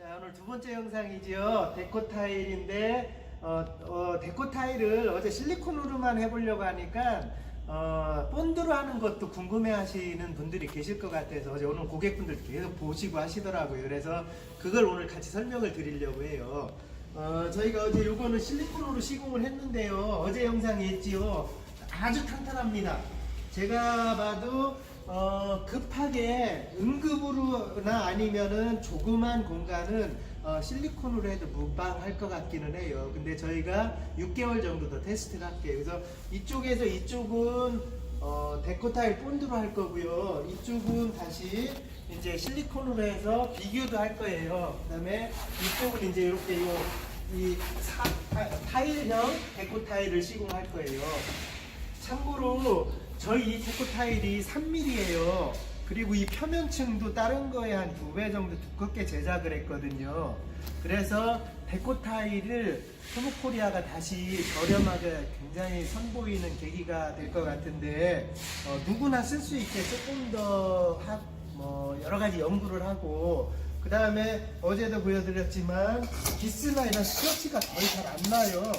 자 오늘 두 번째 영상이지요 데코 타일인데 어, 어, 데코 타일을 어제 실리콘으로만 해보려고 하니까 어, 본드로 하는 것도 궁금해 하시는 분들이 계실 것 같아서 어제 오늘 고객분들 계속 보시고 하시더라고요. 그래서 그걸 오늘 같이 설명을 드리려고 해요. 어, 저희가 어제 요거는 실리콘으로 시공을 했는데요. 어제 영상에 있지요. 아주 탄탄합니다. 제가 봐도 어, 급하게 응급으로나 아니면은 조그만 공간은 어, 실리콘으로 해도 무방할 것 같기는 해요. 근데 저희가 6개월 정도 더 테스트를 할게요. 그래서 이쪽에서 이쪽은 어, 데코 타일 본드로 할 거고요. 이쪽은 다시 이제 실리콘으로 해서 비교도 할 거예요. 그다음에 이쪽은 이제 이렇게 요, 이 사- 타- 타일형 데코 타일을 시공할 거예요. 참고로 저희 이 데코 타일이 3mm예요. 그리고 이 표면층도 다른 거에 한 두 배 정도 두껍게 제작을 했거든요. 그래서 데코 타일을 토모코리아가 다시 저렴하게 굉장히 선보이는 계기가 될 것 같은데 어, 누구나 쓸 수 있게 조금 더 하, 뭐 여러 가지 연구를 하고 그 다음에 어제도 보여드렸지만 기스나 이런 스크래치가 거의 잘 안 나요.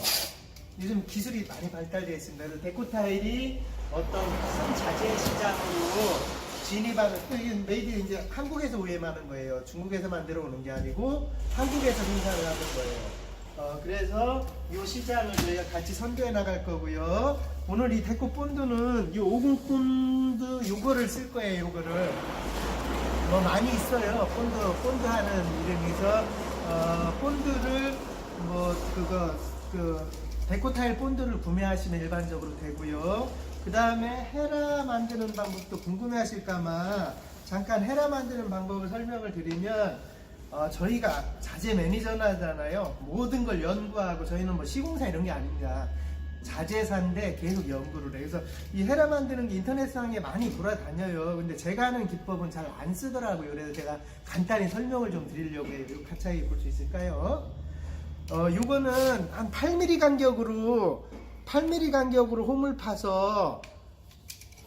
요즘 기술이 많이 발달되어 있습니다. 그래서 데코 타일이 어떤 큰 자재 시장으로 진입하는 또 이게 메이드 이제 한국에서 우회하는 거예요. 중국에서 만들어 오는 게 아니고 한국에서 생산을 하는 거예요. 어, 그래서 이 시장을 저희가 같이 선도해 나갈 거고요. 오늘 이 데코 본드는 이 50 본드 요거를 쓸 거예요. 요거를 뭐 많이 있어요. 본드 본드 하는 이름에서 어, 본드를 뭐 그거 그 데코 타일 본드를 구매하시면 일반적으로 되고요. 그 다음에 헤라 만드는 방법도 궁금해하실까봐 잠깐 헤라 만드는 방법을 설명을 드리면 어, 저희가 자재 매니저나잖아요. 모든 걸 연구하고 저희는 뭐 시공사 이런 게 아닙니다. 자재사인데 계속 연구를 해. 그래서 이 헤라 만드는 게 인터넷상에 많이 돌아다녀요. 근데 제가 하는 기법은 잘 안 쓰더라고요. 그래서 제가 간단히 설명을 좀 드리려고 해요. 이거 같이 볼 수 있을까요? 어, 요거는 한 8mm 간격으로 8mm 간격으로 홈을 파서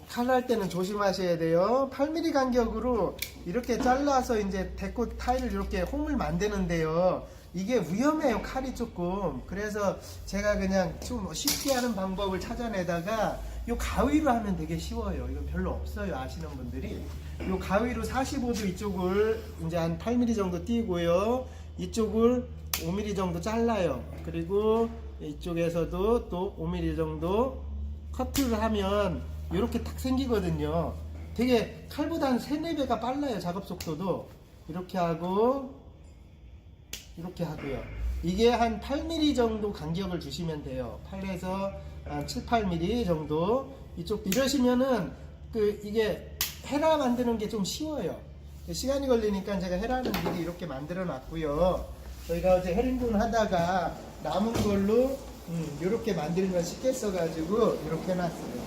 칼날 때는 조심하셔야 돼요. 8mm 간격으로 이렇게 잘라서 이제 데코 타일을 이렇게 홈을 만드는데요. 이게 위험해요, 칼이 조금. 그래서 제가 그냥 좀 쉽게 하는 방법을 찾아내다가 요 가위로 하면 되게 쉬워요. 이건 별로 없어요, 아시는 분들이. 요 가위로 45도 이쪽을 이제 한 8mm 정도 띄고요. 이쪽을 5mm 정도 잘라요. 그리고 이쪽에서도 또 5mm 정도 커트를 하면 이렇게 딱 생기거든요. 되게 칼보다 한 3, 4배가 빨라요. 작업 속도도. 이렇게 하고 이렇게 하고요. 이게 한 8mm 정도 간격을 주시면 돼요. 8에서 한 7, 8mm 정도. 이쪽 이러시면은 그 이게 헤라 만드는 게 좀 쉬워요. 시간이 걸리니까 제가 헤라는 미리 이렇게 만들어 놨고요. 저희가 어제 헤링군 하다가 남은 걸로 음, 이렇게 만들면 쉽게 써가지고 이렇게 해놨어요.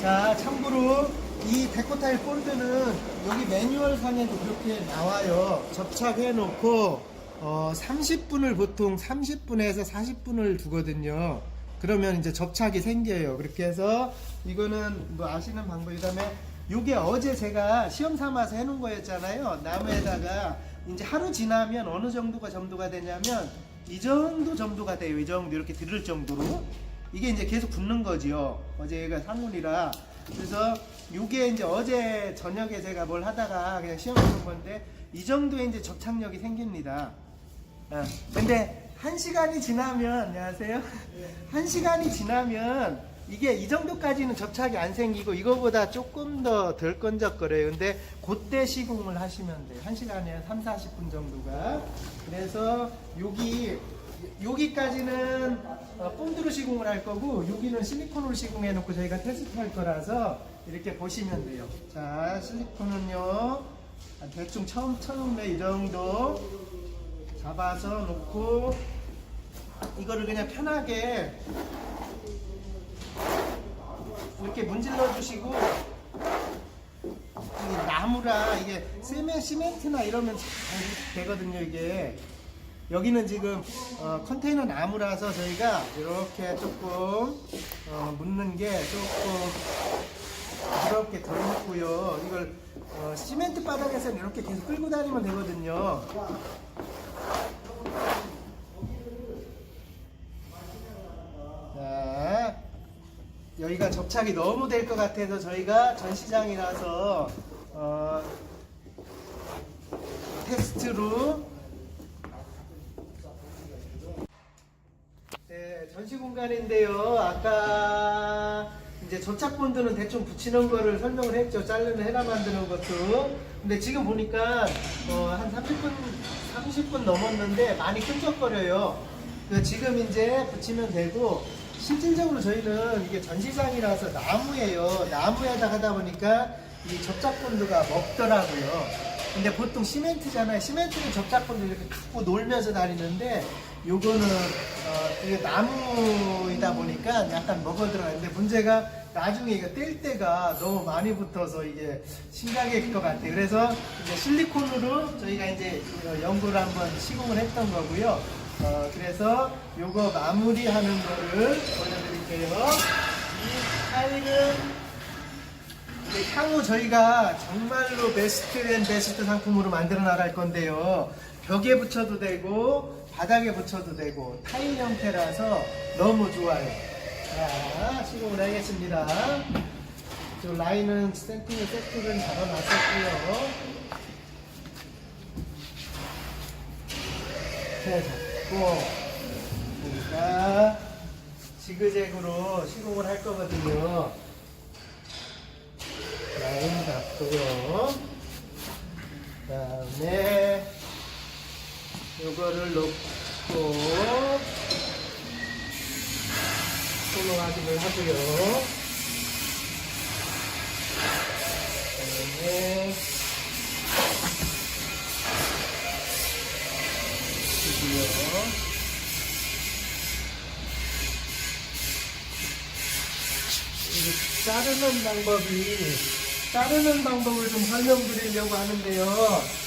자, 참고로 이 데코타일 본드는 여기 매뉴얼 상에도 그렇게 나와요. 접착해 놓고 어, 30분을 보통 30분에서 40분을 두거든요. 그러면 이제 접착이 생겨요. 그렇게 해서 이거는 뭐 아시는 방법. 그다음에 요게 어제 제가 시험 삼아서 해놓은 거였잖아요. 나무에다가 이제 하루 지나면 어느 정도가 점도가 되냐면 이 정도 점도가 돼요. 이 정도 이렇게 들을 정도로. 이게 이제 계속 붙는 거지요. 어제가 상문이라. 그래서 요게 이제 어제 저녁에 제가 뭘 하다가 그냥 시험해본 건데 이 정도의 이제 접착력이 생깁니다. 어, 근데 한 시간이 지나면 안녕하세요. 한 시간이 지나면 이게 이 정도까지는 접착이 안 생기고 이거보다 조금 더 덜 건적거려요. 근데 그때 시공을 하시면 돼요. 한 시간에 한 3, 40분 정도가. 그래서 여기 여기까지는 어, 본드로 시공을 할 거고 여기는 실리콘으로 시공해 놓고 저희가 테스트할 거라서 이렇게 보시면 돼요. 자, 실리콘은요. 한 대충 처음 처음에 이 정도 잡아서 놓고 이거를 그냥 편하게 이렇게 문질러 주시고 이 나무라 이게 세면 시멘트나 이러면 잘 되거든요 이게 여기는 지금 어, 컨테이너 나무라서 저희가 이렇게 조금 어, 묻는 게 조금 부드럽게 덜 묻고요 이걸 어, 시멘트 바닥에서는 이렇게 계속 끌고 다니면 되거든요. 자, 여기가 접착이 너무 될 것 같아서 저희가 전시장이라서 어, 테스트로 네, 전시 공간인데요. 아까 이제 접착 본드는 대충 붙이는 거를 설명을 했죠. 자르는 헤라 만드는 것도. 근데 지금 보니까 어, 한 30분 30분 넘었는데 많이 끈적거려요. 지금 이제 붙이면 되고 실질적으로 저희는 이게 전시장이라서 나무예요. 나무에다 하다 보니까 이 접착본드가 먹더라고요. 근데 보통 시멘트잖아요. 시멘트는 접착본드 이렇게 갖고 놀면서 다니는데 요거는 어, 이게 나무이다 보니까 약간 먹어 들어가는데 문제가 나중에 이거 뗄 때가 너무 많이 붙어서 이게 심각할 것 같아요. 그래서 이제 실리콘으로 저희가 이제 이거 연구를 한번 시공을 했던 거고요. 어, 그래서 요거 마무리하는 거를 보여드릴게요. 이 이제 향후 저희가 정말로 베스트 앤 베스트 상품으로 만들어 나갈 건데요. 벽에 붙여도 되고 바닥에 붙여도 되고 타일 형태라서 너무 좋아요. 자, 시공을 하겠습니다. 저 라인은 세팅을 세팅을 잡아놨었고요. 자, 잡고 우리가 지그재그로 시공을 할 거거든요. 라인 잡고요. 다음에 요거를 놓고 손으로 확인을 하고요. 그다음에 이게 자르는 방법이 자르는 방법을 좀 설명드리려고 하는데요.